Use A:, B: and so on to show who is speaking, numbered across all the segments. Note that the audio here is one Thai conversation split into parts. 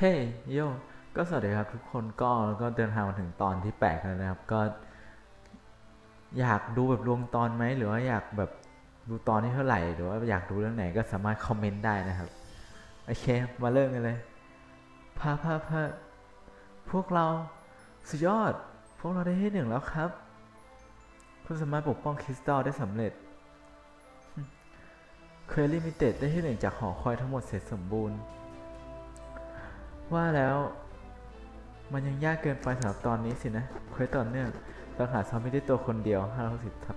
A: เฮ้ยโย ก็สวัสดีครับทุกคนก็ก็เดินทางมาถึงตอนที่แปดแล้วนะครับ ก็ อยากดูแบบรวมตอนไหม หรือว่าอยากแบบดูตอนที่เท่าไหร่ หรือว่าอยากดูเรื่องไหนก็สามารถคอมเมนต์ได้นะครับ โอเค มาเริ่มกันเลยพาพาพาพวกเราสุดยอด พวกเราได้ที่หนึ่งแล้วครับคุณสามารถปกป้องคริสตัลได้สำเร็จเคยลิมิเต็ดได้ที่หนึ่งจากหอคอยทั้งหมดเสร็จสมบูรณ์ ว่าแล้ว มันยังยากเกินไปสำหรับตอนนี้สินะเควสต่อเนื่องเราหาซอมบี้ได้ตัวคนเดียว560ทับ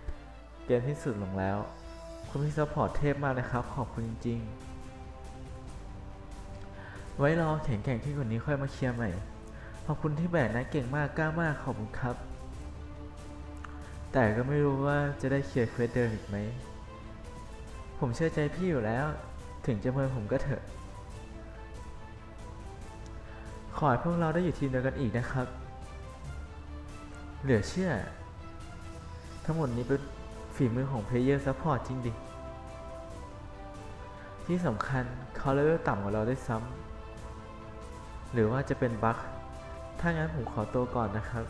A: 1,000 เกมที่สุดลงแล้ว คุณพี่ซัพพอร์ตเทพมากเลยครับ ขอบคุณจริง ๆ ไว้รอแข็งแกร่งที่กว่านี้ค่อยมาเคลียร์ใหม่ ขอบคุณที่แบกนะเก่งมากกล้ามากขอบคุณครับ แต่ก็ไม่รู้ว่าจะได้เคลียร์เควสเดิมอีกไหม ผมเชื่อใจพี่อยู่แล้ว ถึงจะเมินผมก็เถอะ ขอให้พวกเราได้อยู่ทีมเดียวกันอีกนะครับ เหลือเชื่อ ทั้งหมดนี้เป็นฝีมือของเพลเยอร์ซัพพอร์ตจริงดิ ที่สำคัญเขาเลเวลต่ำกว่าเราได้ซ้ำ หรือว่าจะเป็นบั๊กถ้างั้นผมขอตัวก่อนนะครับ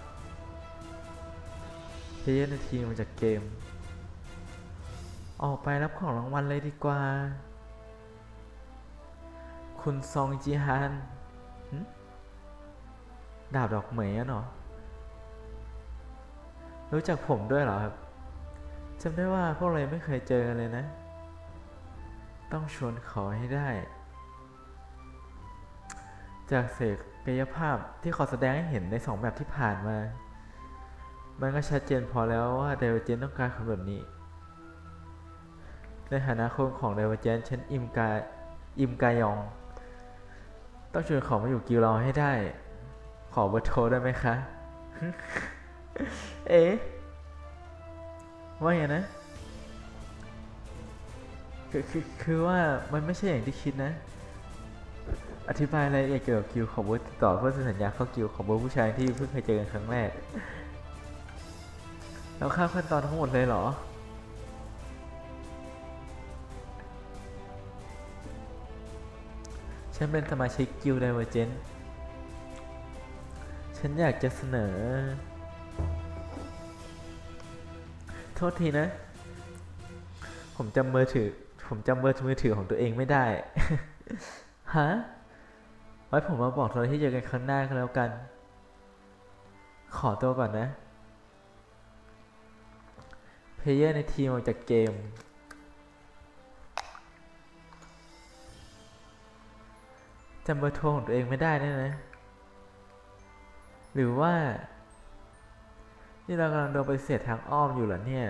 A: เพลเยอร์ในทีมมาจากเกม ออกไปรับของรางวัลเลยดีกว่า คุณซองจีฮัน ดาบดอกเหมยอะเนาะรู้จักผมด้วยเหรอครับจำได้ว่าพวกเรายังไม่เคยเจอกันเลยนะ ต้องชวนเขาให้ได้ จากเสกกายภาพที่เขาแสดงให้เห็นในสองแบบที่ผ่านมา มันก็ชัดเจนพอแล้วว่าเดวเจนต้องการคนแบบนี้ ในฐานะคนของเดวเจนฉันอิมกาอิมกายอง ต้องชวนเขามาอยู่กิลเราให้ได้ ขอเบอร์โทรได้ไหมคะ เอ๊ะว่าไงนะคือคือคือว่ามันไม่ใช่อย่างที่คิดนะ อธิบายรายละเอียดเกี่ยวกับกิลของเบอร์ติดต่อเพื่อสัญญาเข้ากิลของเบอร์ผู้ชายที่เพิ่งเคยเจอกันครั้งแรกแล้วข้ามขั้นตอนทั้งหมดเลยเหรอ ฉันเป็นสมาชิกกิลด์ไดเวอร์เจน ฉันอยากจะเสนอ โทษทีนะ ผมจำเบอร์ถือ ผมจำเบอร์มือถือของตัวเองไม่ได้ ฮะ ไว้ผมมาบอกตอนที่เจอกันครั้งหน้าก็แล้วกัน ขอตัวก่อนนะ เพลเยอร์ในทีมออกจากเกมจำเบอร์โทรของตัวเองไม่ได้แน่นะ หรือว่า นี่เรากำลังโดนไปเสียทางอ้อมอยู่เหรอเนี่ย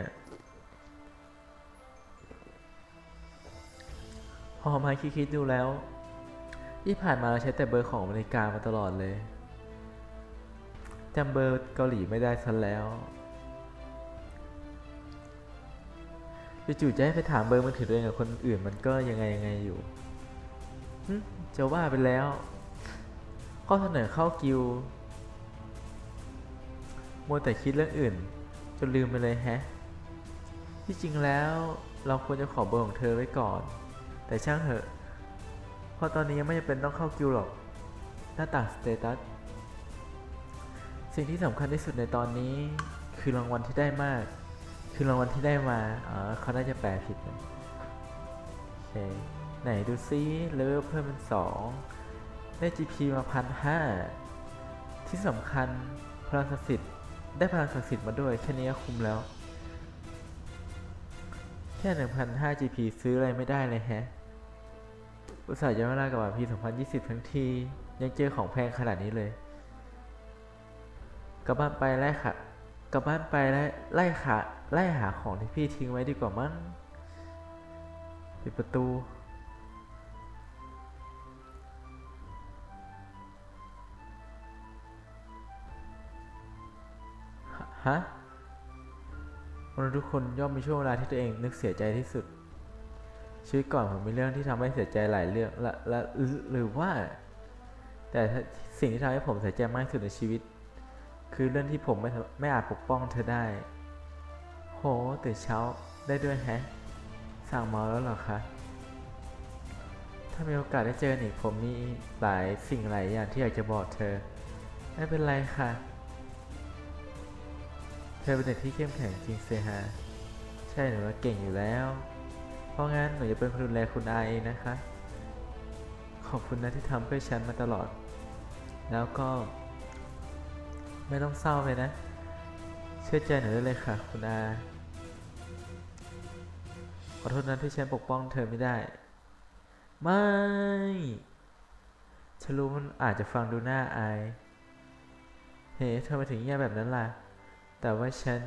A: พอมาคิดๆดูแล้ว ที่ผ่านมาเราใช้แต่เบอร์ของอเมริกามาตลอดเลยจำเบอร์เกาหลีไม่ได้ซะแล้วจู่ๆจะให้ไปถามเบอร์มือถือตัวเองกับคนอื่นมันก็ยังไงยังไงอยู่จะว่าไปแล้ว ข้อเสนอเข้ากิลด์ มัวแต่คิดเรื่องอื่น จนลืมไปเลยแฮะ ที่จริงแล้วเราควรจะขอเบอร์ของเธอไว้ก่อน แต่ช่างเถอะ เพราะตอนนี้ยังไม่จำเป็นต้องเข้ากิลด์หรอก หน้าต่างสเตตัส สิ่งที่สำคัญที่สุดในตอนนี้ คือรางวัลที่ได้มาก คือรางวัลที่ได้มาอ๋อเขาน่าจะแปลผิดนะโอเค ไหนดูซิเลเวลเพิ่มเป็นสองได้ GP มาพันห้าที่สำคัญพลังศักดิ์สิทธิ์ ได้พลังศักดิ์สิทธิ์มาด้วย แค่นี้ก็คุ้มแล้ว แค่ 1,500 GP ซื้ออะไรไม่ได้เลยแฮะ อุตส่าห์ย้อนเวลากลับมาปี 2020 ทั้งที ยังเจอของแพงขนาดนี้เลย กลับบ้านไปไล่ค่ะ กลับบ้านไปไล่ไล่ขาไล่หาของที่พี่ทิ้งไว้ดีกว่ามั้ง ปิดประตู ฮะมนุษย์ทุกคนย่อมมีช่วงเวลาที่ตัวเองนึกเสียใจที่สุดชีวิตก่อนผมมีเรื่องที่ทำให้เสียใจหลายเรื่องและและหรือว่า แต่สิ่งที่ทำให้ผมเสียใจมากที่สุดในชีวิต คือเรื่องที่ผมไม่ไม่อาจปกป้องเธอได้ โหตื่นเช้าได้ด้วยแฮะ สั่งเมาแล้วเหรอคะถ้ามีโอกาสได้เจอนอีกผมมีหลายสิ่งหลายอย่างที่อยากจะบอกเธอ ไม่เป็นไรค่ะ ธอเป็นเด็กที่เข้มแข็งจริงเซฮาใช่หนูว่าเก่งอยู่แล้ว เพราะงั้นหนูจะเป็นคนดูแลคุณอาเองนะคะ ขอบคุณนะที่ทำเพื่อฉันมาตลอด แล้วก็ ไม่ต้องเศร้าไปนะ เชื่อใจหนูได้เลยค่ะ คุณอา ขอโทษนะที่ฉันปกป้องเธอไม่ได้ ไม่ฉันรู้มันอาจจะฟังดูน่าอาย เฮ้ทำไมถึงแย่แบบนั้นล่ะ แต่ว่าฉัน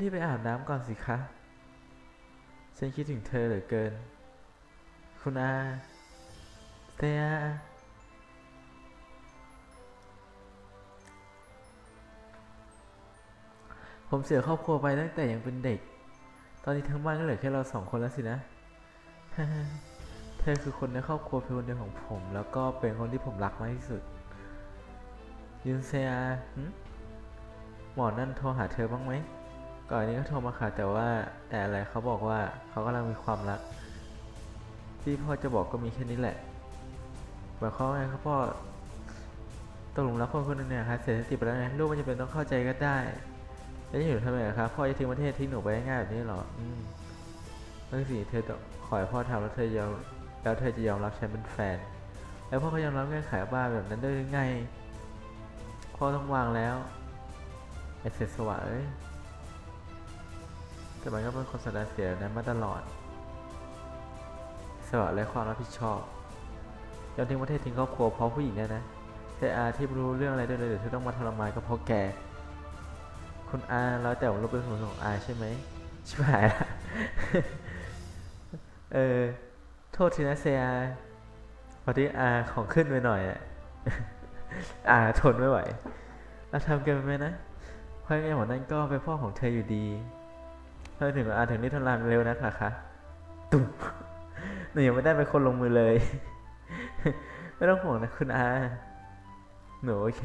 A: รีบๆไปอาบน้ำก่อนสิคะ ฉันคิดถึงเธอเหลือเกิน คุณอาเตียผมเสียครอบครัวไปตั้งแต่ยังเป็นเด็ก ตอนนี้ทั้งบ้านก็เหลือแค่เราสองคนแล้วสินะ เธอคือคนในครอบครัวเพียงคนเดียวของผม แล้วก็เป็นคนที่ผมรักมากที่สุด ยุนเซีย หมอนั่นโทรหาเธอบ้างไหม ก่อนอันนี้ก็โทรมาค่ะแต่ว่าแต่อะไรเขาบอกว่าเขากำลังมีความรัก ที่พ่อจะบอกก็มีแค่นี้แหละหมายความว่าไงครับพ่อตกลุมรักคนคนหนึงเนี่ยครับเสียสติไปแล้วไงลูกมันจะเป็นต้องเข้าใจก็ได้ แล้วจะอยู่ทำไมครับพ่อจะทิ้งประเทศทิ้งหนูไปง่ายแบบนี้เหรออืมนั่นสิเธอขอให้พ่อทำแล้วเธอยอมแล้วเธอจะยอมรับฉันเป็นแฟน แล้วพ่อก็ยอมรับเงื่อนไขบ้าแบบนั้นได้หรือไงพ่อต้องวางแล้ว ไอเสสวะเอ้ยแต่มันก็เป็นคนแสดงเสียนั้นมาตลอดสวะและความรับผิดชอบยอมทิ้งประเทศทิ้งครอบครัวเพราะผู้หญิงเนี่ยนะแต่อาที่ไม่รู้เรื่องอะไรด้วยเลยเดี๋ยวเธอต้องมาทรมานก็เพราะแกคุณอาแล้วแต่ว่าเราเป็นส่วนของอาใช่ไหมชิบหายละเออโทษทีนะเซียพอดีอาของขึ้นไปหน่อยอะอาทนไม่ไหวเราทำเกันไปไหมนะ เพราะยังไงหมอนั่นก็เป็นพ่อของเธออยู่ดีเธอถึงอาถึงได้ทนรานเร็วนะคะคะตุ่มหนูยังไม่ได้เป็นคนลงมือเลย ไม่ต้องห่วงนะคุณอา หนูโอเค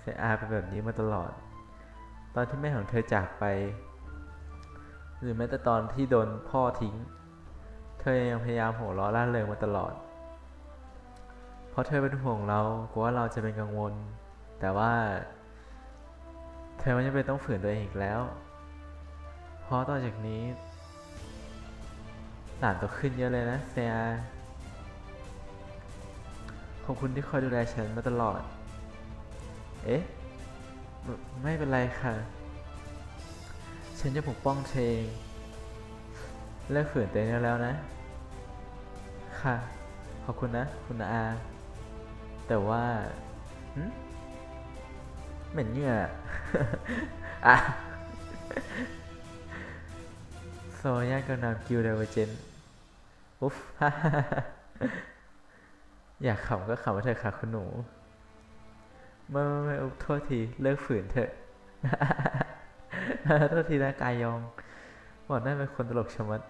A: เสียอาเป็นแบบนี้มาตลอด ตอนที่แม่ของเธอจากไป หรือแม้แต่ตอนที่โดนพ่อทิ้ง เธอยังพยายามหัวเราะร่าเริงมาตลอด เพราะเธอเป็นห่วงเรากลัวว่าเราจะเป็นกังวล แต่ว่า เธอไม่จำเป็นต้องฝืนตัวเองอีกแล้ว เพราะต่อจากนี้หลานโตขึ้นเยอะเลยนะเซียขอบคุณที่คอยดูแลฉันมาตลอด เอ๊ะ ไม่เป็นไรค่ะ ฉันจะปกป้องเธอเองเลิกฝืนตัวเองแล้วนะ ค่ะ ขอบคุณนะ คุณอา แต่ว่า เหม็นเหงื่ออะโซยากกับนามกิวเดเวอร์เจนอุ๊ฟอยากขำก็ขำมาเถอะค่ะคุณหนูไม่ไม่ไม่อุ๊บโทษที เลิกฝืนเถอะโทษทีนะกายยองบอกนั่นเป็นคนตลกชมัด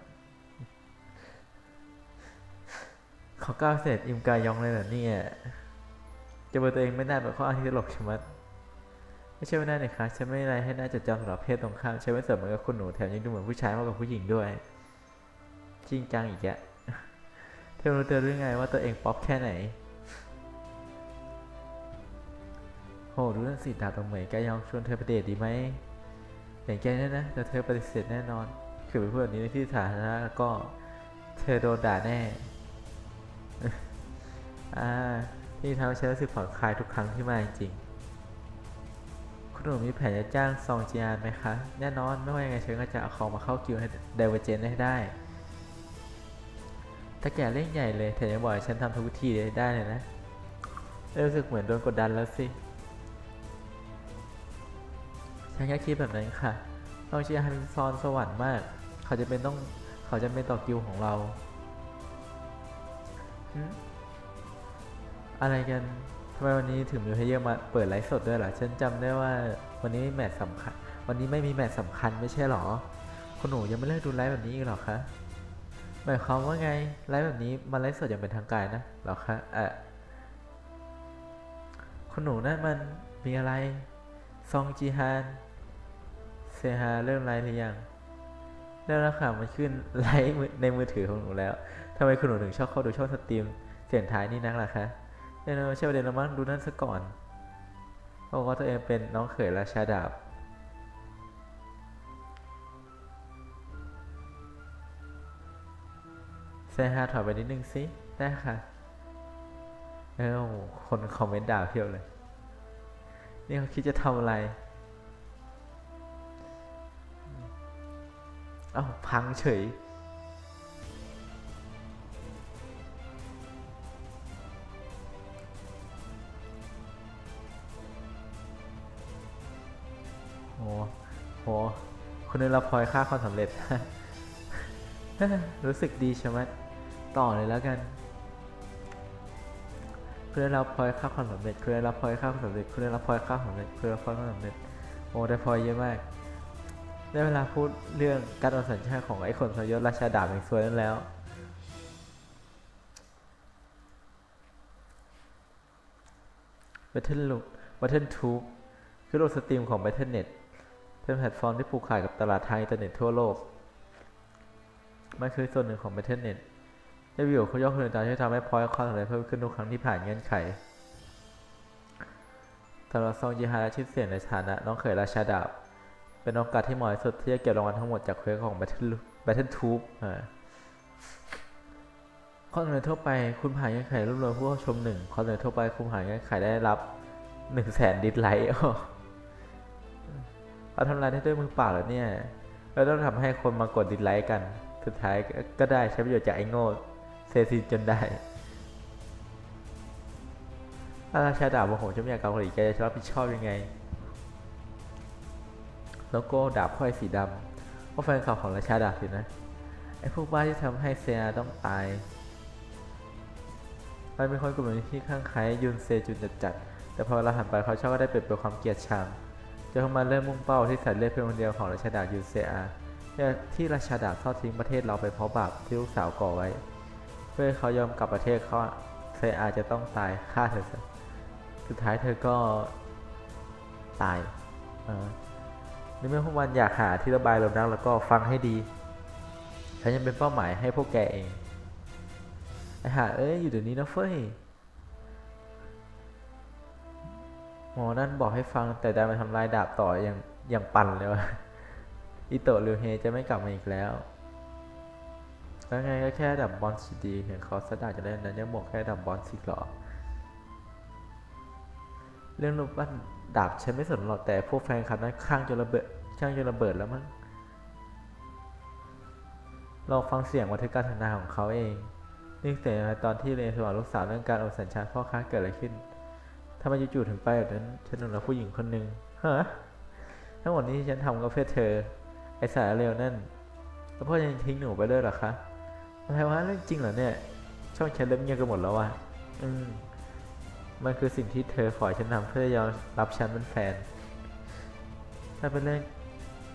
A: เขาก้าวเสร็จอิมกายองเลยเหรอเนี่ยจะเป็นตัวเองไม่ได้แบบข้ออ้างที่ตลกชมัด ไม่ใช่ไม่ได้เลยคะฉันไม่อะไรให้น่าจดจำสำหรับเพศตรงข้ามฉันไม่เสริมเหมือนกับคุณหนูแถมยังดูเหมือนผู้ชายมากกว่าผู้หญิงด้วยจริงจังอีกอะเธอรู้ตัวหรือไงว่าตัวเองป๊อปแค่ไหนโหรู้เรื่องสิดาตรงเหมยแกยองชวนเธอไปเดทดีไหมอย่างแกเนี่ยนะแต่เธอปฏิเสธแน่นอน คือไปพูดแบบนี้ในที่สาธารณะแล้วก็เธอโดนด่าแน่อ่านี่ทำให้ฉันรู้สึกผ่อนคลายทุกครั้งที่มาจริงๆ คุณหนูมีแผนจะจ้างซองจียานไหมคะ แน่นอนไม่ว่ายังไงฉันก็จะเอาของมาเข้าคิวให้เดเวอร์เจนให้ได้ ถ้าแกเล่นใหญ่เลยแถมยังบอกฉันทำทุกวิธีได้เลยนะรู้สึกเหมือนโดนกดดันแล้วสิ ฉันแค่คิดแบบนั้นค่ะน้องเชียร์ฮันซอนสวรรค์มาก เขาจะเป็นต้องเขาจะเป็นต่อกิวของเรา อะไรกัน ทำไมวันนี้ถึงมีเพเยอร์มาเปิดไลฟ์สดด้วยล่ะฉันจำได้ว่าวันนี้แมตช์สำคัญ วันนี้ไม่มีแมตช์สำคัญไม่ใช่หรอ คุณหนูยังไม่เลิกดูไลฟ์แบบนี้อีกหรอคะหมายความว่าไงไลฟ์แบบนี้มันไลฟ์สดอย่างเป็นทางการนะหรอคะเออคุณหนูนั่นมันมีอะไร ซองจีฮานเซฮาเริ่มไลฟ์หรือยังเริ่มแล้วค่ะมันขึ้นไลฟ์ในมือถือของหนูแล้วทำไมคุณหนูถึงชอบเข้าดูช่องสตรีมเสียงท้ายนี่นักล่ะคะ เออไม่ใช่ประเด็นละมั้งดูนั่นซะก่อนเพราะว่าตัวเองเป็นน้องเขยราชาดาบเซฮาถอยไปนิดนึงสิได้ค่ะ เออโอ้โหคนคอมเมนต์ด่าเพียวเลย นี่เขาคิดจะทำอะไร เอ้าพังเฉย คุณได้รับพลอยค่าความสำเร็จ รู้สึกดีใช่ไหมต่อเลยแล้วกัน คุณได้รับพลอยค่าความสำเร็จ คุณได้รับพลอยค่าความสำเร็จ คุณได้รับพลอยค่าความสำเร็จ คุณได้รับพลอยค่าความสำเร็จ โอ้ได้พลอยเยอะมาก ได้เวลาพูดเรื่องการอสัญชาติของไอ้คนสยศราชาดาบแห่งซวยนั่นแล้ว Battle Loop Battle Tube คือโลกสตรีมของ Battle.net เเป็นแพลตฟอร์มที่ผูกขาดกับตลาดทางอินเทอร์เน็ตทั่วโลก มันคือส่วนหนึ่งของ Battle.net ได้ประโยชน์เขายกคุณตาที่ทำให้พอยต์ความสำเร็จเพิ่มขึ้นทุกครั้งที่ผ่านเงื่อนไขสำหรับซองยีฮาและชื่อเสียงในฐานะน้องเขยราชาดาบ เป็นโอกาสที่เหมาะที่สุดที่จะเก็บรางวัลทั้งหมดจากเควสของ Battle Battle Tube ข้อเสนอทั่วไปคุณผ่านเงื่อนไขรวบรวมผู้ชมหนึ่งข้อเสนอทั่วไปคุณผ่านเงื่อนไขได้รับหนึ่งแสนดิสไลค์ เขาทำลายได้ด้วยมือเปล่าแล้วเนี่ยเราต้องทำให้คนมากดดิสไลค์กัน สุดท้ายก็ได้ใช้ประโยชน์จากไอ้โง่เซซีจนได้ถ้าราชาดาบโมโหเจ้าแม่เกาหลีแกจะรับผิดชอบยังไงโลโก้ดาบห้อยสีดำว่าแฟนคลับของราชาดาบสินะ ไอ้พวกบ้าที่ทำให้เซียต้องตายมันเป็นคนกลุ่มนึ่งที่ข้างใครยุนเซจุนจัดจัด แต่พอเราหันไปเขาชอบก็ได้เปลี่ยนเป็นความเกลียดชัง จนเขามาเริ่มมุ่งเป้าที่สัตว์เลือดเพียงคนเดียวของราชดาบยุนเซอาที่ราชาดาทอดทิ้งประเทศเราไปเพราะบาปที่ลูกสาวก่อไว้ เพื่อเขายอมกลับประเทศเขาเซอาจะต้องตายฆ่าเธอสุดท้ายเธอก็ตายอ่าในเมื่อพวกมันอยากหาที่ระบายลมนักแล้วก็ฟังให้ดีฉันยังเป็นเป้าหมายให้พวกแกเองไอ้ห่าเอ้ยอยู่เดี๋ยวนี้นะเฟ้ย หมอนั่นบอกให้ฟังแต่ได้มาทำลายดาบต่ออย่างอย่างปั่นเลยวะอิโตะริวเฮจะไม่กลับมาอีกแล้ว แล้วไงก็แค่ดับบอลสีดีเห็นเขาสดาจะได้นั้นยังบอกแค่ดับบอลสีหรอ เรื่องรูปปั้นดาบฉันไม่สนหรอกแต่พวกแฟนคลับนั้นข้างจนระเบิดข้างจนระเบิดแล้วมั้งลองฟังเสียงบันการทำงาของเขาเองนี่เสียงตอนที่เรยนสอนลูกสาวเรื่องการโอนสัญชาติพ่อค้าเกิดอะไรขึ้น ทำไมจู่ๆถึงไปแบบนั้นฉันนึกว่าผู้หญิงคนหนึ่งฮะทั้งหมดนี้ที่ฉันทำก็เพื่อเธอ ไอสารเร็วนั่น แล้วพ่อยังทิ้งหนูไปด้วยหรอคะอะไรวะเรื่องจริงเหรอเนี่ย ช่องฉันเริ่มเงียบกันหมดแล้ววะอืมมันคือสิ่งที่เธอขอให้ฉันทำเพื่อยอมรับฉันเป็นแฟน ถ้าเป็นเรื่อง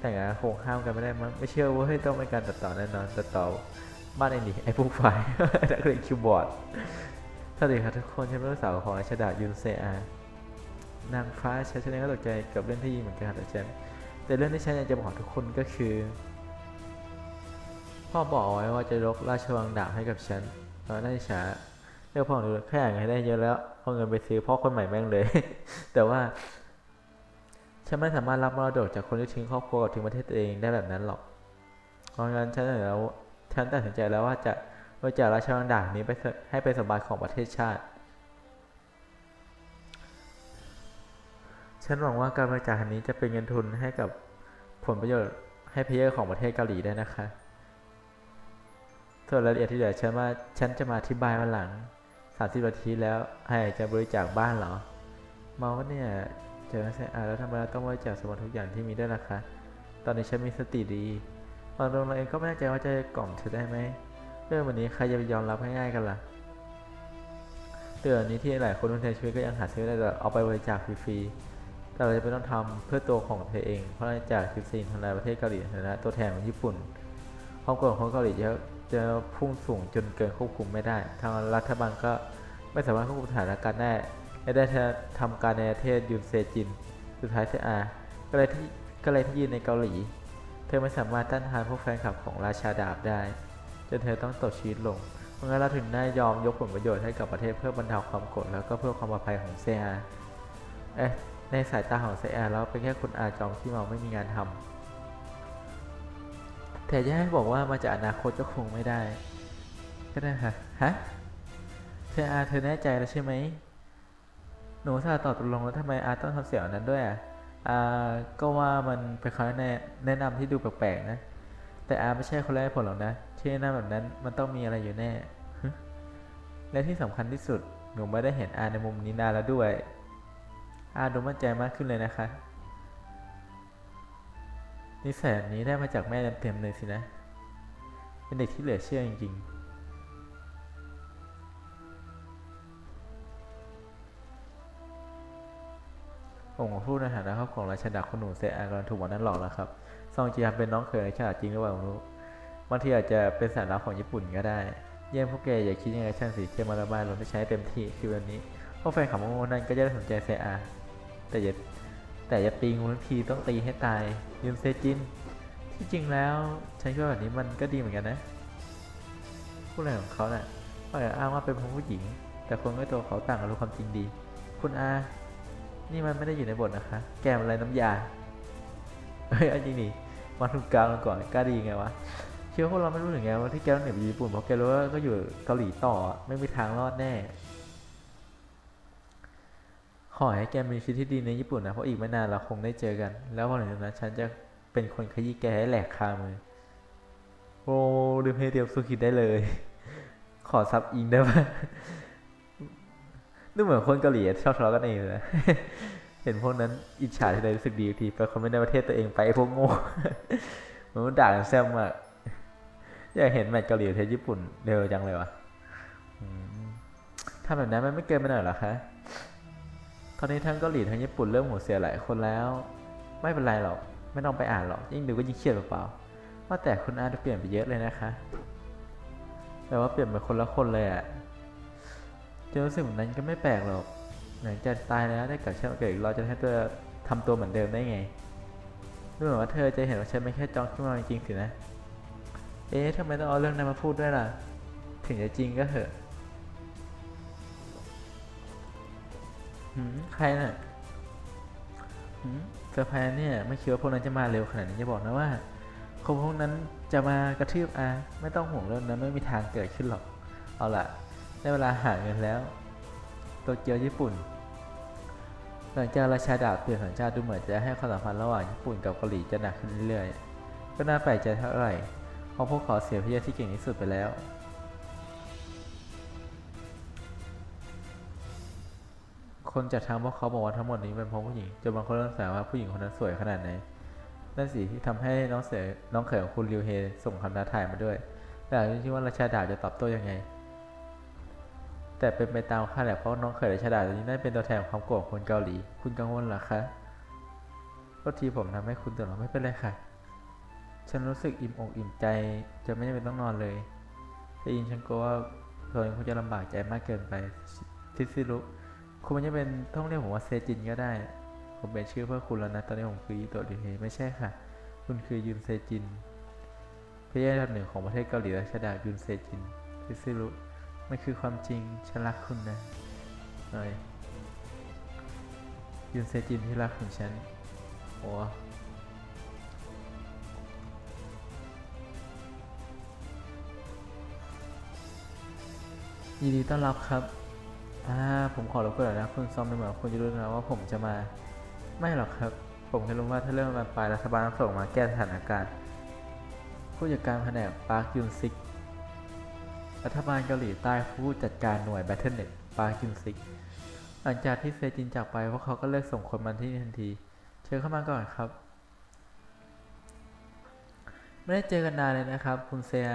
A: แต่งงานคงห้ามกันไม่ได้มั้งไม่เชื่อว่าเฮ้ต้องเป็นการตัดต่อแน่นอนตัดต่อบ้านไอ้นี่ไอ้พวกไฟล์นักเรียนคิวบอร์ด วัสดีครับทุกคนฉันเป็นลูกสาวของราชดายุนเซอานางฟ้าฉันฉันเองก็ตกใจกับเรื่องที่ยิงเหมือนกันครับแต่ฉันแต่เรื่องที่ฉันอยากจะบอกทุกคนก็คือ พ่อบอกไว้ว่าจะยกราชวังดาบให้กับฉันตอนนั้นช้าเลือกพ่อหนูแค่อยากให้ได้เยอะแล้วเอาเงินไปซื้อพ่อคนใหม่แม่งเลย แต่ว่าฉันไม่สามารถรับมรดกจากคนที่ทิ้งครอบครัวกับทิ้งประเทศตัวเองได้แบบนั้นหรอกเพราะงั้นฉันแล้วฉันตัดสินใจแล้วว่าจะ บริจาคราชวังด่างนี้ไปให้เป็นสมบัติของประเทศชาติ ฉันหวังว่าการบริจาคนี้จะเป็นเงินทุนให้กับผลประโยชน์ให้เพลเยอร์ของประเทศเกาหลีได้นะคะ ส่วนรายละเอียดที่เหลือฉันมาฉันจะมาอธิบายวันหลังสามสิบนาทีแล้วให้จะบริจาคบ้านเหรอเมาว่าเนี่ยเจอใช่อะแล้วทำไมเราต้องบริจาคสมบัติทุกอย่างที่มีได้ล่ะคะ ตอนนี้ฉันมีสติดีตอนลงเราเองก็ไม่แน่ใจว่าจะกล่อมเธอได้ไหม เรื่องวันนี้ใครจะไปยอมรับง่ายๆกันล่ะเตือนนี้ที่หลายคนทุ่มเทชีวิตก็ยังหาซื้อได้แต่เอาไปบริจาคฟรีๆ แต่เราจะเป็นต้องทำเพื่อตัวของเธอเอง เพราะบริจาคคือสิ่งทำลายประเทศเกาหลีนฐานะตัวแทนของญี่ปุ่นความกรธของเกาหลีจะจะพุ่งสูงจนเกินควบคุมไม่ได้ ทางรัฐบาลก็ไม่สามารถควบคุมสถานการณ์ได้และได้ทำการในประเทศยุนเซจิน สุดท้ายเซอาก็เลยที่ก็เลยที่ยืนในเกาหลี เธอไม่สามารถต้านทานพวกแฟนคลับของราชาดาบได้ จนเธอต้องตกชีวิตลงพราะงั้นเราถึงได้ยอมยกผลประโยชน์ให้กับประเทศเพื่อบรรเทาความโกรธแล้วก็เพื่อความปลอดภัยของเซียเอ๊ะในสายตาของเซียแล้วเป็นแค่คนอาจอมที่เมาไม่มีงานทำแต่จะให้บอกว่ามาจากอนาคตก็คงไม่ได้ ก็ได้ค่ะฮะเธออาเธอแน่ใจแล้วใช่ไหมหนูสาตอบตกลงแล้วทำไมอาต้องทำเสียงนั้นด้วยอะอาก็ว่ามันเป็นคำแนะนำที่ดูแปลกๆนะ แต่อาไม่ใช่คนแรกผลหรอกนะ ที่แนะนำแบบนั้นมันต้องมีอะไรอยู่แน่ และที่สำคัญที่สุดหนูไม่ได้เห็นอาในมุมนี้นานแล้วด้วย อาดูมั่นใจมากขึ้นเลยนะคะ นิสัยแบบนี้ได้มาจากแม่เต็มๆเลยสินะ เป็นเด็กที่เหลือเชื่อจริงๆผมขอพูดในฐานะครอบครองราชดาคนหนูเซอากำลังถูกหมอนั้นหลอกแล้วครับ ซองจีฮันเป็นน้องเขยในชาติจริงหรือเปล่าไม่รู้บางทีอาจจะเป็นสารลับของญี่ปุ่นก็ได้ เยี่ยมพวกแกอย่าคิดยังไงช่างสิเที่ยวมาระบายลงที่ใช้เต็มที่คือวันนี้พวกแฟนขับโมนั่นก็จะได้สนใจเซอาแต่อย่าแต่อย่าตีงูทั้งทีต้องตีให้ตายยืมเซจิน ที่จริงแล้วฉันคิดว่าแบบนี้มันก็ดีเหมือนกันนะพูดอะไรของเขาน่ะว่าแต่อ้างว่าเป็นผู้หญิง แต่คนก็ตัวเขาต่างกันรู้ความจริงดี คุณอา นี่มันไม่ได้อยู่ในบทนะคะ แกมอะไรน้ำยา เฮ้ยเอาจริงดิ มาถูกกลางเราก่อนกล้าดีไงวะเชื่อพวกเราไม่รู้หรือไงว่าที่แกต้องหนีไปญี่ปุ่นเพราะแกรู้ว่าก็อยู่เกาหลีต่อไม่มีทางรอดแน่ ขอให้แกมีชีวิตที่ดีในญี่ปุ่นนะเพราะอีกไม่นานเราคงได้เจอกัน แล้ววันหนึ่งนั้นฉันจะเป็นคนขยี้แกให้แหลกคามือโอ้ลืมให้เตรียมสุขิดได้เลย ขอซับอิงได้ไหมดูเหมือนคนเกาหลีชอบทะเลาะกันเองเลย เห็นพวกนั้นอิจฉาทีไรรู้สึกดีทีไปคนไม่ในประเทศตัวเองไปไอพวกโง่มันด่ากันแซมมากอยากเห็นแมตช์เกาหลีประเทศญี่ปุ่นเร็วจังเลยวะทำแบบนั้นมันไม่เกินไปหน่อยหรอคะตอนนี้ทั้งเกาหลีทั้งญี่ปุ่นเริ่มหัวเสียหลายคนแล้ว ไม่เป็นไรหรอกไม่ต้องไปอ่านหรอกยิ่งดูก็ยิ่งเครียดเปล่าๆว่าแต่คุณอาจะเปลี่ยนไปเยอะเลยนะคะแต่ว่าเปลี่ยนเป็นคนละคนเลยอะจะรู้สึกแบบนั้นก็ไม่แปลกหรอก หลังจากตายแล้วได้กลับเชาติมาเกิดอีกเราจะให้ตัวทำตัวเหมือนเดิมได้ไงดูเหมือนว่าเธอจะเห็นว่าฉันไม่แค่จองขึ้นมาจริงๆสินะ เอ๊ะทำไมต้องเอาเรื่องนั้นมาพูดด้วยล่ะ ถึงจะจริงก็เถอะหืมใครน่ะหืมเซอร์ไพรส์เนี่ยไม่คิดว่าพวกนั้นจะมาเร็วขนาดนี้จะบอกนะว่าคนพวกนั้นจะมากระทืบอาไม่ต้องห่วงเรื่องนั้นไม่มีทางเกิดขึ้นหรอก เอาล่ะ ได้เวลาหาเงินแล้ว โตเกียวญี่ปุ่น หลังจากราชาดาบเปลี่ยนสัญชาติดูเหมือนจะให้ความสัมพันธ์ระหว่างญี่ปุ่นกับเกาหลีจะหนักขึ้นเรื่อยๆ ก็น่าแปลกใจเท่าไหร่เพราะพวกเขาเสียพี่ที่เก่งที่สุดไปแล้ว คนจากทางพวกเขาบอกว่าทั้งหมดนี้เป็นเพราะผู้หญิงจนบางคนเริ่มสงสัยว่าผู้หญิงคนนั้นสวยขนาดไหนนั่นสิที่ทำให้น้องเสือน้องเขยของคุณริวเฮส่งคำท้าทายมาด้วย แต่อยากรู้ที่ว่าราชาดาบจะตอบโต้ยังไง แต่เป็นไปตามคาดแหละเพราะน้องเขยราชดาตัวนี้น่าจะเป็นตัวแทนของความโกรธของคนเกาหลี คุณกังวลหรอคะก็ทีผมทำให้คุณตื่นหรอกไม่เป็นไรค่ะ ฉันรู้สึกอิ่มอกอิ่มใจจะไม่จำเป็นต้องนอนเลยแต่ยินฉันกลัวว่าเธอคงจะลำบากใจมากเกินไปทิซิรุคุณมันจะเป็นต้องเรียกผมว่าเซจินก็ได้ ผมเป็นชื่อเพื่อคุณแล้วนะ ตอนนี้ผมคืออิโตะดิเฮไม่ใช่ค่ะ คุณคือยุนเซจินพระยาอันดับหนึ่งของประเทศเกาหลีราชดายุนเซจินทิซิรุ มันคือความจริงฉันรักคุณนะหน่อยยุนเซจินที่รักของฉันโอ้ยินดีต้อนรับครับ อ่า ผมขอรบกวนหน่อยนะ คุณซอมเหมือนคุณจะรู้นะว่าผมจะมา ไม่หรอกครับ ผมแค่รู้ว่าถ้าเรื่องมันปลายรัฐบาลส่งมาแก้สถานการณ์ ผู้จัดการแผนกปาร์คยุนซิก รัฐบาลเกาหลีใต้ผู้จัดการหน่วย Battle.net ปาคินซิก หลังจากที่เซจินจากไปพวกเขาก็เลิกส่งคนมาที่นี่ทันที เชิญเข้ามาก่อนครับ ไม่ได้เจอกันนานเลยนะครับ คุณเซีย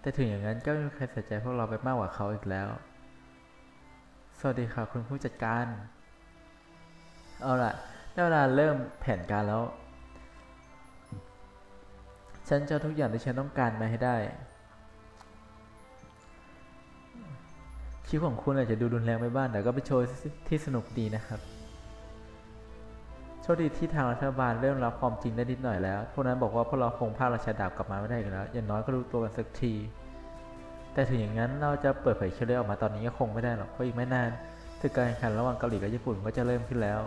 A: แต่ถึงอย่างนั้นก็ไม่มีใครใส่ใจพวกเราไปมากกว่าเขาอีกแล้ว สวัสดีค่ะคุณผู้จัดการ เอาล่ะได้เวลาเริ่มแผนการแล้ว ฉันจะทุกอย่างที่ฉันต้องการมาให้ได้ คลิปของคุณอาจจะดูรุนแรงไปบ้างแต่ก็เป็นโชว์ที่สนุกดีนะครับ โชคดีที่ทางรัฐบาลเริ่มรับความจริงได้นิดหน่อยแล้ว พวกนั้นบอกว่าพวกเราคงพาราชาดาบกลับมาไม่ได้อีกแล้ว อย่างน้อยก็รู้ตัวกันสักที แต่ถึงอย่างนั้นเราจะเปิดเผยชื่อเล่นออกมาตอนนี้ก็คงไม่ได้หรอก เพราะอีกไม่นานศึกการแข่งขันระหว่างเกาหลีกับญี่ปุ่นก็จะเริ่มขึ้นแล้ว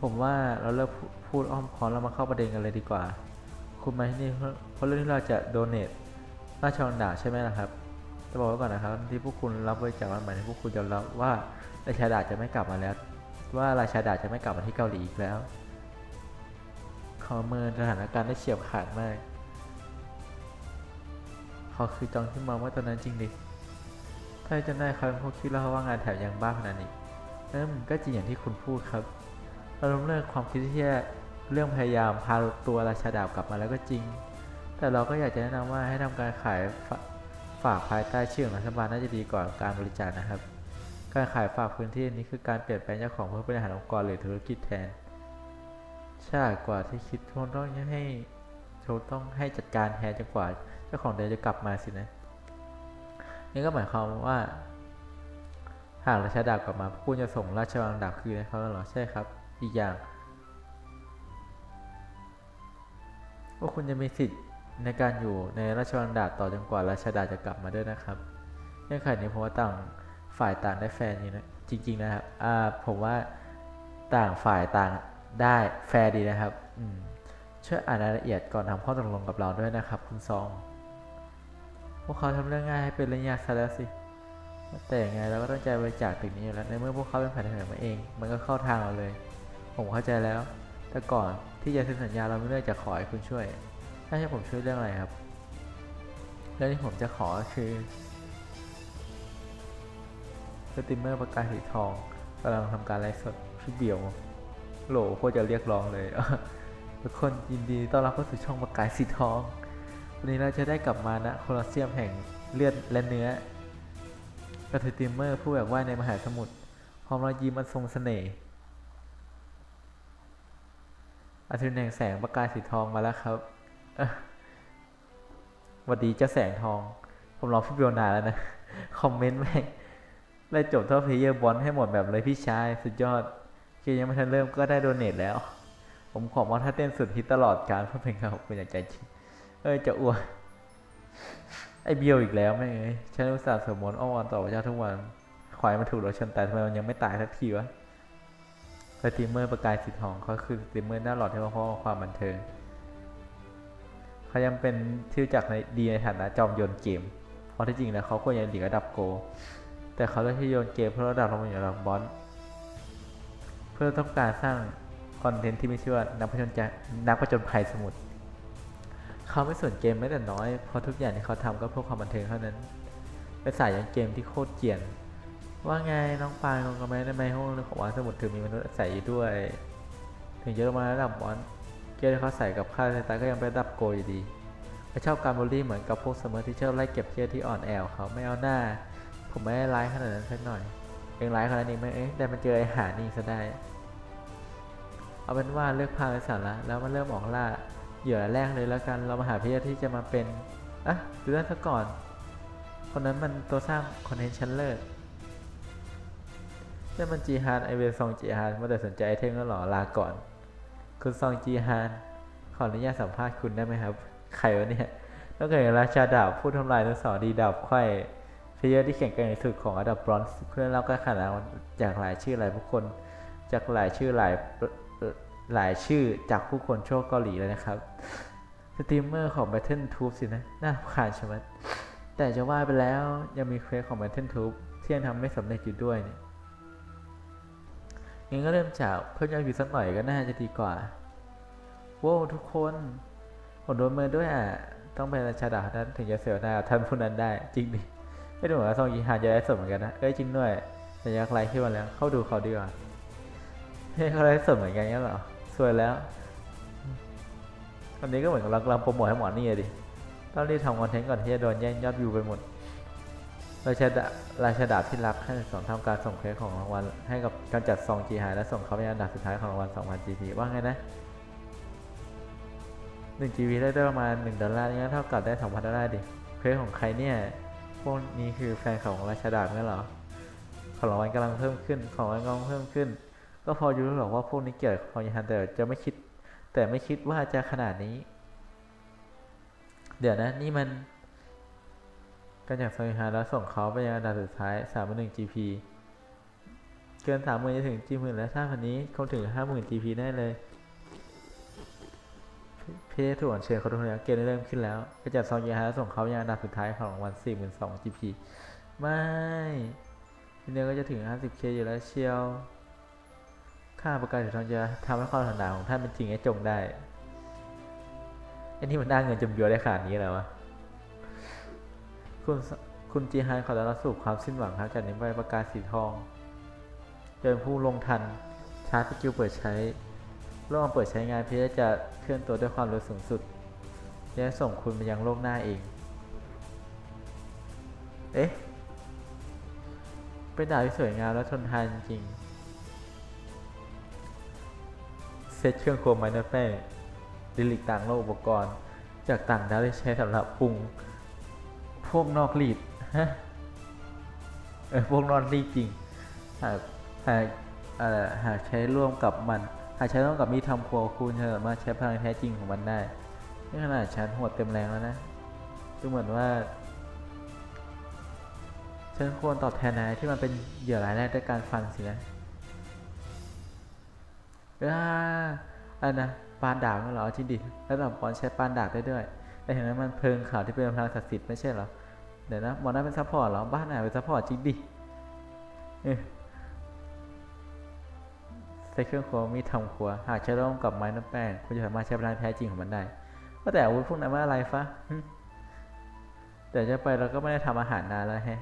A: ผมว่าเราเลิกพูดอ้อมค้อมแล้วมาเข้าประเด็นกันเลยดีกว่า คุณมาที่นี่เพราะเพราะเรื่องที่เราจะโดเนทราชวังดาใช่ไหมล่ะครับ จะบอกไว้ก่อนนะครับ ที่พวกคุณรับบริจาคมันหมายถึงพวกคุณยอมรับว่าราชาดาจะไม่กลับมาแล้ว ว่าราชาดาจะไม่กลับมาที่เกาหลีอีกแล้วเขาเมินสถานการณ์ได้เฉียบขาดมากเขาคือจองที่มองว่าตอนนั้นจริงดิถ้าจะได้เขาเป็นพวกคิดแล้วว่างานแถมยังบ้าขนาดนี้เอิ่มก็จริงอย่างที่คุณพูดครับเราล้มเลิกความคิดที่จะเรื่องพยายามพาตัวราชาดาบกลับมาแล้วก็จริง แต่เราก็อยากจะแนะนำว่าให้ทำการขาย ฝากภายใต้ชื่อของรัฐบาลน่าจะดีกว่าการบริจาคนะครับ การขายฝากพื้นที่นี้คือการเปลี่ยนแปลงเจ้าของเพื่อบริหารองค์กรหรือธุรกิจแทนใช่กว่าที่คิดคงต้องให้คงต้องให้จัดการแทนจนกว่าเจ้าของเดิมจะกลับมาสินะนี่ก็หมายความว่าหากราชาดาบกลับมาพวกคุณจะส่งราชวังดาบคืนให้เขาหรอใช่ครับ อีกอย่างพวกคุณจะมีสิทธิ์ ในการอยู่ในราชวังดาบต่อจนกว่าราชดาจะกลับมาด้วยนะครับเงื่อนไขนี้ผมว่าต่างฝ่ายต่างได้แฟร์นี่นะจริง ๆ นะครับอ่าผมว่าต่างฝ่ายต่างได้แฟร์ดีนะครับอืมช่วยอ่านรายละเอียดก่อนทำข้อตกลงกับเราด้วยนะครับ คุณซอง พวกเขาทำเรื่องง่ายให้เป็นเรื่องยากซะแล้วสิแต่ยังไงเราก็ต้องใจบริจาคตึกนี้อยู่แล้วในเมื่อพวกเขาเป็นฝ่ายเสนอมาเอง มันก็เข้าทางเราเลย ผมเข้าใจแล้ว แต่ก่อนที่จะเซ็นสัญญาเราไม่เลือกจะขอให้คุณช่วย ถ้าให้ผมช่วยเรื่องอะไรครับ เรื่องที่ผมจะขอคือสตรีมเมอร์ประกาศสีทองกำลังทำการไลฟ์สดพี่เบียวโหลโคตรจะเรียกร้องเลยทุกคนยินดีต้อนรับเข้าสู่ช่องประกายสีทอง วันนี้เราจะได้กลับมาณโคลอสเซียมแห่งเลือดและเนื้อกับสตรีมเมอร์ผู้แบกว่ายในมหาสมุทรพร้อมรอยยิ้มอันทรงเสน่ห์อาทิตย์แห่งแสงประกายสีทองมาแล้วครับ วัสดีเจ้าแสงทอง ผมรอพี่เบลนานแล้วนะ คอมเมนต์แม่งไล่จบเท่าเพลเยอร์บอลให้หมดแบบเลยพี่ชาย สุดยอดเกมยังไม่ทันเริ่มก็ได้โดเนทแล้ว ผมขอมาถ้าเต้นสุดฮิตตลอดการเพื่อเป็นการขอบคุณอย่างใจจริงเอ้ยจะอ้วนไอเบียวอีกแล้วแม่งเอ้ยฉันอุตส่าห์สวดมต์อ้อนวอนต่อพระเจ้าทุกวันขวายมันถูกรถชนตายทำไมมันยังไม่ตายสักทีวะสตรีมเมอร์ประกายสีทองเขาคือสตรีมเมอร์หน้าหล่อที่มาพร้อความบันเทิง เขายังเป็นที่รู้จักในดีในฐานะจอมโยนเกม เพราะที่จริงแล้วเขาควรจะหลีระดับโก แต่เขาเลือกที่โยนเกมเพื่อระดับลงมาอยู่ระดับบอลเพื่อต้องการสร้างคอนเทนต์ที่ไมีชื่อนักผจญใจนักผจญภัยสมุทรเขาไม่สนเกมแม้แต่น้อยเพราะทุกอย่างที่เขาทำก็เพื่อความบันเทิงเท่านั้นเป็นสายอย่างเกมที่โคตรเกรียน ว่าไงน้องปางงกันไหมในไมห้องของวานสมุดถึงมีมนุษย์อาศัยอยู่ด้วย ถึงจะลงมาระดับบอล เกมที่เขาใส่กับค่าสตาร์ก็ยังเป็นระดับโกอยู่ดีเขาชอบการบูลลี่เหมือนกับพวกเสมอที่ชอบไล่เก็บเทียร์ที่อ่อนแอเขาไม่เอาหน้า ผมไม่ได้ร้ายขนาดนั้นสักหน่อยเองร้ายขนาดนี้ไหมเอ๊ะแต่มันเจอไอ้หานี่ซะได้ เอาเป็นว่าเลือกพาไปสาระแล้วมันเริ่มออกล่าเหยื่อแรกเลยแล้วกันเรามาหาพยาที่จะมาเป็นอะดูนั่นซะก่อน คนนั้นมันตัวสร้างคอนเทนต์ชั้นเลิศนี่มันจีฮานไอเวลซองจีฮานมาแต่สนใจไอเทมก็หรอลาก่อน คุณซองจีฮาน ขออนุญาตสัมภาษณ์คุณได้ไหมครับ ใครวะเนี่ยต้องเกิดราชาดาบผู้ทำลายทั้งสอดีดาบไขว้เพลเยอร์ที่แข่งกันในสุดของอันดับบรอนซ์เพื่อนเราก็ขนาดจากหลายชื่อหลายผู้คน จากหลายชื่อหลายหลายชื่อจากผู้คนชั่วเกาหลีเลยนะครับ สตรีมเมอร์ของ Battle Tube สินะ น่าขานใช่ไหมแต่จะว่าไปแล้วยังมีเควสของ Battle Tube ที่ยังทำไม่สำเร็จอยู่ด้วยเนี่ย งั้นก็เริ่มจากเพิ่มยอดวิวสักหน่อยก็น่าจะดีกว่าโว้วทุกคนผมโดนเมือด้วยอะ ต้องเป็นราชาดาบนั้นถึงจะเสียวหน้าท่านผู้นั้นได้ จริงดิไม่ดูเหมือนว่าซองยีฮานจะได้สดเหมือนกันนะ เอ้ยจริงด้วยสัญญาณไลค์ขึ้นมาแล้ว เข้าดูเขาดีกว่าเฮ้ยเขาได้สดเหมือนกันงั้นเหรอสวยแล้วอันนี้ก็เหมือนกับเรากำลังโปรโมทให้หมอนี่ดิต้องรีบทำคอนเทนต์ก่อนที่จะโดนแย่งยอดวิวไปหมด ราชดาราชดาบที่รักให้สองทำการส่งเควสของรางวัลให้กับการจัดซองจีหายและส่งเขาไปอันดับสุดท้ายของรางวัล2,000 GP ว่าไงนะ1 GP ได้ได้ประมาณ 1 ดอลลาร์นี่เท่ากับได้ 2,000 ดอลลาร์ดิเควสของใครเนี่ย พวกนี้คือแฟนของราชดาบงั้นเหรอ ของรางวัลกำลังเพิ่มขึ้น ของรางวัลกำลังเพิ่มขึ้น ก็พอรู้หรอกว่าพวกนี้เกี่ยวกับความยันแต่จะไม่คิด แต่ไม่คิดว่าจะขนาดนี้ เดี๋ยวนะนี่มัน ก็จากซอยฮาแล้วส่งเขาไปยังอันดับสุดท้าย 31 GP เกิน 30,000จะถึง G10,000 แล้วถ้าพันนี้คงถึง 50,000 GP แน่เลย พี่ได้ถูกอัญเชิญเขาทุกคนแล้วเกมเริ่มขึ้นแล้วก็จากซองยาฮาแล้วส่งเขายังอันดับสุดท้ายของวัน42,000 GP ไม่ทีนี้ก็จะถึง 50K อยู่แล้วเชียวค่าประกันถือทองจะทำให้ความถนาของท่านเป็นจริงให้จงได้ไอ้นี่มันได้เงินจำเยอะได้ขนาดนี้แล้ววะ คุณคุณจีฮานขอต้อนรับสู่ความสิ้นหวังครับจากนี้ไปประกาศสีทอง เดินผู้ลงทัน ชาร์จสกิลเปิดใช้โลกมันเปิดใช้งานเพื่อจะเคลื่อนตัวด้วยความเร็วสูงสุด และส่งคุณไปยังโลกหน้าเอง เอ๊ะ เป็นดาบที่สวยงามและทนทานจริง เซตเครื่องโครมไมเนอร์แป้งดิลิกต่างโลกอุปกรณ์ จากต่างดาวที่ใช้สำหรับปรุง พวกนอกรีดฮะเออพวกนอกรีดจริงหากหากหากใช้ร่วมกับมัน หากใช้ร่วมกับมีดทำครัวคุณจะสามารถใช้พลังแท้จริงของมันได้นี่ขนาดฉันหัวเต็มแรงแล้วนะดูเหมือนว่าฉันควรตอบแทนนายที่มันเป็นเหยื่อรายแรกด้วยการฟันสินะอ่าอันนะปานดาบนั่นเหรอที่ดิแล้วต่อปอนใช้ปานดาบได้ด้วย แต่เห็นไหมมันเพลิงขาวที่เป็นพลังศักดิ์สิทธิ์ไม่ใช่เหรอ เดี๋ยวนะหมอนั่นเป็นซัพพอร์ตเหรอ บ้านไหนเป็นซัพพอร์ตจริงดิเออใช้เครื่องครัวมีดทำครัว หากใช้ร่วมกับไม้น้ำแป้ง คุณจะสามารถใช้พลังแท้จริงของมันได้ก็แต่อาวุธพวกนั้นว่าอะไรฟะแต่จะไปเราก็ไม่ได้ทำอาหารนานแล้วแฮะ